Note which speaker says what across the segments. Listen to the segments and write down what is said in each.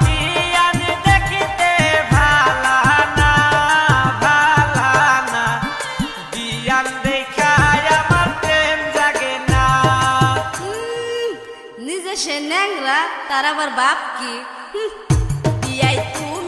Speaker 1: বিয়ান ভালা না ভালা না। না। নিজে সে ন্যাংরা, তার আবার বাপ কি?
Speaker 2: বিয়াই তুমি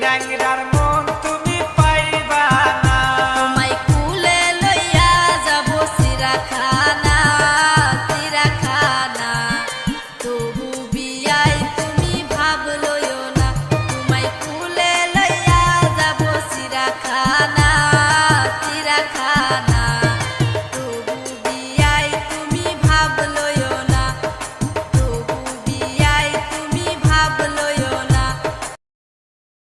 Speaker 2: nang darmo